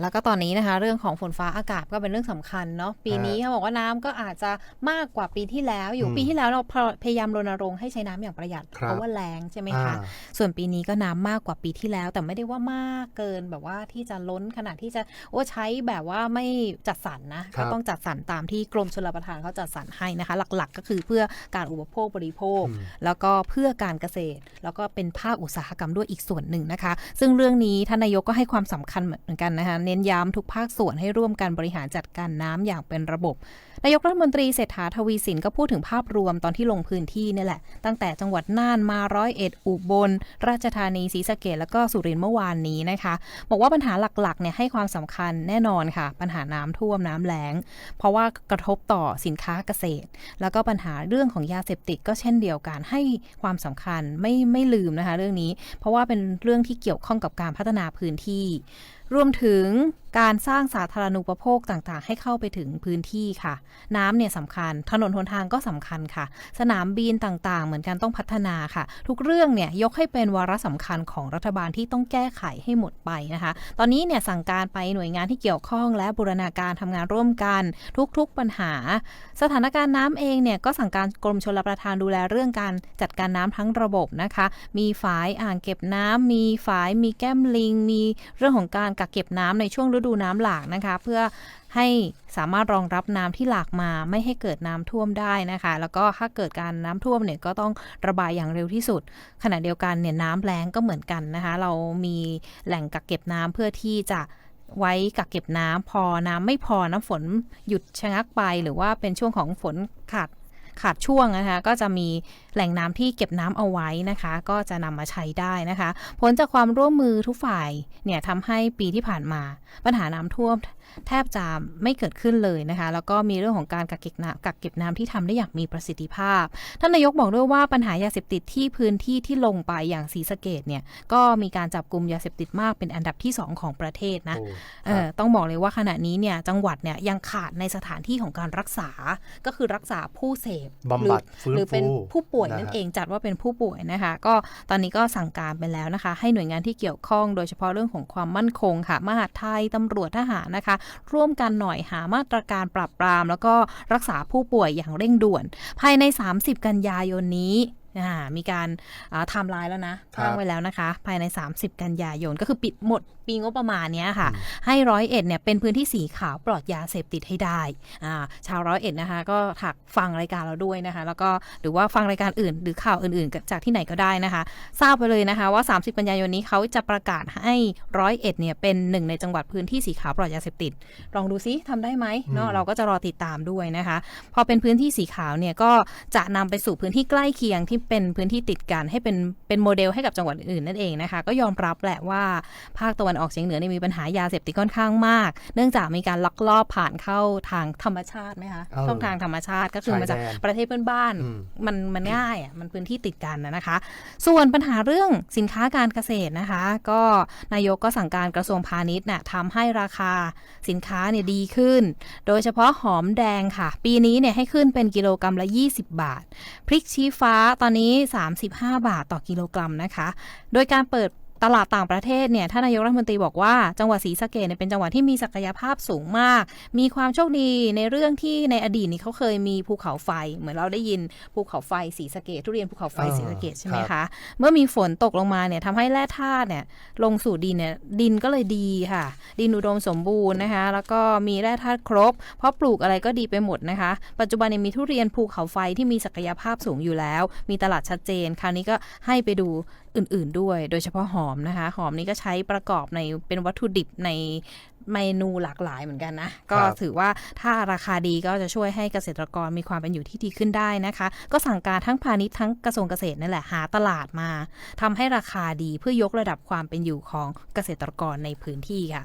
แล้วก็ตอนนี้นะคะ เรื่องของฝนฟ้าอากาศก็เป็นเรื่องสำคัญเนาะปีนี้เขาบอกว่าน้ำก็อาจจะมากกว่าปีที่แล้ว อยู่อืมปีที่แล้วเราพยายามรณรงค์ให้ใช้น้ำอย่างประหยัดครับเพราะว่าแรงใช่ไหมอ่าคะส่วนปีนี้ก็น้ำมากกว่าปีที่แล้ว แต่ไม่ได้ว่ามากเกินแบบว่าที่จะล้นขนาดที่จะโอ้ใช้แบบว่าไม่จัดสรรนะครัก็บต้องจัดสรรตามที่กรมชลประทานเขาจัดสรรให้นะคะ หลักๆ ก็คือเพื่อการอุปโภคบริโภคอืมแล้วก็เพื่อการเกษตร แล้วก็เป็นภาคอุตสาหกรรมด้วยอีกส่วนหนึ่งนะคะ ซึ่งเรื่องนี้ท่านนายกก็ให้ความสำคัญเหมือนกันนะคะเน้นย้ำทุกภาคส่วนให้ร่วมกันบริหารจัดการน้ำอย่างเป็นระบบ นายกรัฐมนตรีเศรษฐาทวีสินก็พูดถึงภาพรวมตอนที่ลงพื้นที่นี่แหละ ตั้งแต่จังหวัดน่านมาร้อยเอ็ดอุบล ราชธานีศรีสะเกดแล้วก็สุรินทร์เมื่อวานนี้นะคะ บอกว่าปัญหาหลักๆเนี่ยให้ความสำคัญแน่นอนค่ะ ปัญหาน้ำท่วมน้ำแล้ง เพราะว่ากระทบต่อสินค้าเกษตร แล้วก็ปัญหาเรื่องของยาเสพติดก็เช่นเดียวกันให้ความสำคัญไม่ไม่ลืมนะคะ เรื่องนี้ เพราะว่าเป็นเรื่องที่เกี่ยวข้องกับการพัฒนาพื้นที่ รวมถึง Hm. การสร้างสาธารณูปโภคต่างๆ ให้เข้าไปถึงพื้นที่ค่ะ น้ำเนี่ยสำคัญ ถนนหนทางก็สำคัญค่ะ สนามบินต่างๆ เหมือนกันต้องพัฒนาค่ะ ทุกเรื่องเนี่ยยกให้เป็นวาระสำคัญของรัฐบาลที่ต้องแก้ไขให้หมดไปนะคะ ตอนนี้เนี่ยสั่งการไปหน่วยงานที่เกี่ยวข้อง และบูรณาการทำงานร่วมกัน ทุกๆปัญหา สถานการณ์น้ำเองเนี่ยก็สั่งการกรมชลประทานดูแลเรื่องการจัดการน้ำทั้งระบบนะคะ มีฝายอ่างเก็บน้ำมีฝายมีแก้มลิง มีเรื่องของการกักเก็บน้ำในช่วงฤดูน้ำหลากนะคะ เพื่อให้สามารถรองรับน้ำที่หลากมาไม่ให้เกิดน้ำท่วมได้นะคะ แล้วก็ถ้าเกิดการน้ำท่วมเนี่ยก็ต้องระบายอย่างเร็วที่สุด ขณะเดียวกันเนี่ยน้ำแล้งก็เหมือนกันนะคะ เรามีแหล่งกักเก็บน้ำเพื่อที่จะไว้กักเก็บน้ำพอน้ำไม่พอน้ำฝนหยุดชะงักไป หรือว่าเป็นช่วงของฝนขาด ขาดช่วงนะคะ ก็จะมีแหล่งน้ำที่เก็บน้ำเอาไว้นะคะ ก็จะนำมาใช้ได้นะคะ ผลจากความร่วมมือทุกฝ่ายเนี่ยทำให้ปีที่ผ่านมา ปัญหาน้ำท่วมแทบจะไม่เกิดขึ้นเลยนะคะ แล้วก็มีเรื่องของการกักเก็บน้ำกักเก็บน้ำที่ทำได้อย่างมีประสิทธิภาพ ท่านนายกบอกด้วยว่าปัญหายาเสพติดที่พื้นที่ที่ลงไปอย่างศรีสะเกดเนี่ย ก็มีการจับกลุ่มยาเสพติดมากเป็นอันดับที่สองของประเทศนะโอ้เออต้องบอกเลยว่าขณะนี้เนี่ยจังหวัดเนี่ยยังขาดในสถานที่ของการรักษา ก็คือรักษาผู้เสพบำบัดหรือหรือเป็นฟื้นฟูผู้ป่วยนะฮะนั่นเองจัดว่าเป็นผู้ป่วยนะคะ ก็ตอนนี้ก็สั่งการไปแล้วนะคะ ให้หน่วยงานที่เกี่ยวข้อง โดยเฉพาะเรื่องของความมั่นคงค่ะมหาดไทยตำรวจทหารนะคะ ร่วมกันหน่อยหามาตรการปราบปราม แล้วก็รักษาผู้ป่วยอย่างเร่งด่วน ภายใน 30 กันยายนนี้อ่ามีการไทม์ไลน์แล้วนะครับตั้งไว้แล้วนะคะ ภายใน 30 กันยายนก็คือปิดหมด ปีงบประมาณเนี้ยค่ะ ให้ร้อยเอ็ดเนี่ยเป็นพื้นที่สีขาวปลอดยาเสพติดให้ได้อ่าชาวร้อยเอ็ดนะคะ ก็ถักฟังรายการเราด้วยนะคะ แล้วก็หรือว่าฟังรายการอื่น หรือข่าวอื่นๆ จากที่ไหนก็ได้นะคะ ทราบไปเลยนะคะว่า 30 กันยายนนี้เขาจะประกาศให้ร้อยเอ็ดเนี่ยเป็นหนึ่งในจังหวัดพื้นที่สีขาวปลอดยาเสพติด ลองดูซิทำได้ไหมเนาะอืมเราก็จะรอติดตามด้วยนะคะ พอเป็นพื้นที่สีขาวเนี่ยก็จะนำไปสู่พื้นที่ใกล้เคียงที่เป็นพื้นที่ติดกันให้เป็นเป็นโมเดลให้กับจังหวัดอื่นๆนั่นเองนะคะ ก็ยอมรับแหละว่าภาคตะวันออกเฉียงเหนือเนี่ยมีปัญหายาเสพติดค่อนข้างมาก เนื่องจากมีการลักลอบผ่านเข้าทางธรรมชาติไหมคะเออช่องทางธรรมชาติก็คือมาจากชายแดนประเทศเพื่อนบ้านอืมมันมันง่ายอะมันพื้นที่ติดกันนะนะคะ ส่วนปัญหาเรื่องสินค้าการเกษตรนะคะ ก็นายกก็สั่งการกระทรวงพาณิชย์น่ะทำให้ราคาสินค้าเนี่ยดีขึ้น โดยเฉพาะหอมแดงค่ะ ปีนี้เนี่ยให้ขึ้นเป็นกิโลกรรัมละ 20 บาท พริกชี้ฟ้าตอนนี้ 35 บาทต่อกิโลกรัมนะคะ โดยการเปิด ตลาดต่างประเทศเนี่ยท่านนายกรัฐมนตรีบอกว่าจังหวัดศรีสะเกดเนี่ยเป็นจังหวัดที่มีศักยภาพสูงมาก มีความโชคดีในเรื่องที่ในอดีตนี้เขาเคยมีภูเขาไฟ เหมือนเราได้ยินภูเขาไฟศรีสะเกดทุเรียนภูเขาไฟอ่าศรีสะเกดใช่ไหมครัคะบเมื่อมีฝนตกลงมาเนี่ยทำให้แร่ธาตุเนี่ยลงสู่ดินเนี่ยดินก็เลยดีค่ะ ดินอุดมสมบูรณ์นะคะ แล้วก็มีแร่ธาตุครบ เพราะปลูกอะไรก็ดีไปหมดนะคะ ปัจจุบันเนี่ยมีทุเรียนภูเขาไฟที่มีศักยภาพสูงอยู่แล้ว มีตลาดชัดเจน คราวนี้ก็ให้ไปดูอื่น ๆด้วย โดยเฉพาะหอมนะคะ หอมนี้ก็ใช้ประกอบในเป็นวัตถุดิบในเมนูหลากหลายเหมือนกันนะ ก็ครับถือว่าถ้าราคาดีก็จะช่วยให้เกษตรกรมีความเป็นอยู่ที่ดีขึ้นได้นะคะ ก็สั่งการทั้งพาณิชย์ทั้งกระทรวงเกษตรนั่นแหละหาตลาดมาทำให้ราคาดีเพื่อยกระดับความเป็นอยู่ของเกษตรกรในพื้นที่ค่ะ